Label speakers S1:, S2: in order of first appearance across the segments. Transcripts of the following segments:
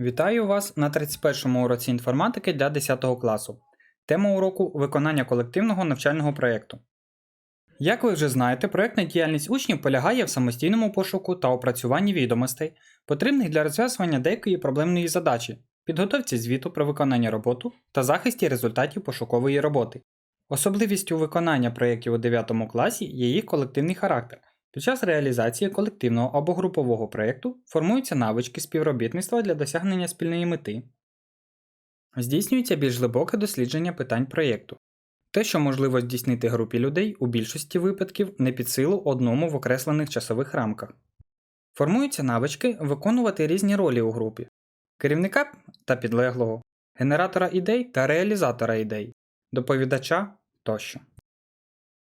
S1: Вітаю вас на 31 уроці інформатики для 10 класу. Тема уроку виконання колективного навчального проєкту. Як ви вже знаєте, проєктна діяльність учнів полягає в самостійному пошуку та опрацюванні відомостей, потрібних для розв'язування деякої проблемної задачі, підготовці звіту про виконання роботи та захисті результатів пошукової роботи. Особливістю виконання проєктів у 9 класі є їх колективний характер. Під час реалізації колективного або групового проєкту формуються навички співробітництва для досягнення спільної мети. Здійснюється більш глибоке дослідження питань проєкту. Те, що можливо здійснити групі людей, у більшості випадків не під силу одному в окреслених часових рамках. Формуються навички виконувати різні ролі у групі керівника та підлеглого, генератора ідей та реалізатора ідей, доповідача тощо.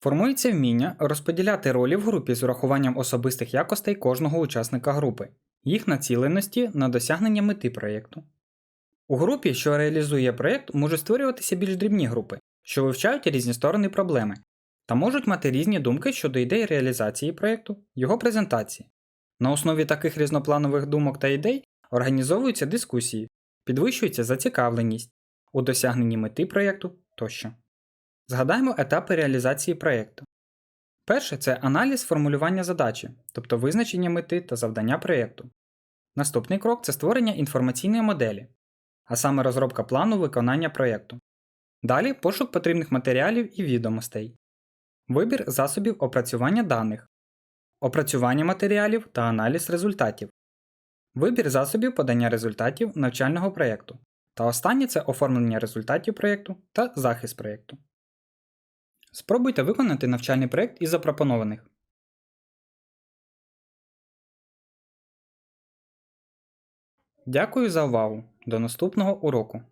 S1: Формується вміння розподіляти ролі в групі з урахуванням особистих якостей кожного учасника групи, їх націленості на досягнення мети проєкту. У групі, що реалізує проєкт, можуть створюватися більш дрібні групи, що вивчають різні сторони проблеми, та можуть мати різні думки щодо ідей реалізації проєкту, його презентації. На основі таких різнопланових думок та ідей організовуються дискусії, підвищується зацікавленість у досягненні мети проєкту тощо. Згадаємо етапи реалізації проєкту. Перше це аналіз формулювання задачі, тобто визначення мети та завдання проєкту. Наступний крок це створення інформаційної моделі, а саме розробка плану виконання проєкту. Далі пошук потрібних матеріалів і відомостей, вибір засобів опрацювання даних, опрацювання матеріалів та аналіз результатів, вибір засобів подання результатів навчального проєкту. Та останнє це оформлення результатів проєкту та захист проєкту. Спробуйте виконати навчальний проєкт із запропонованих. Дякую за увагу. До наступного уроку.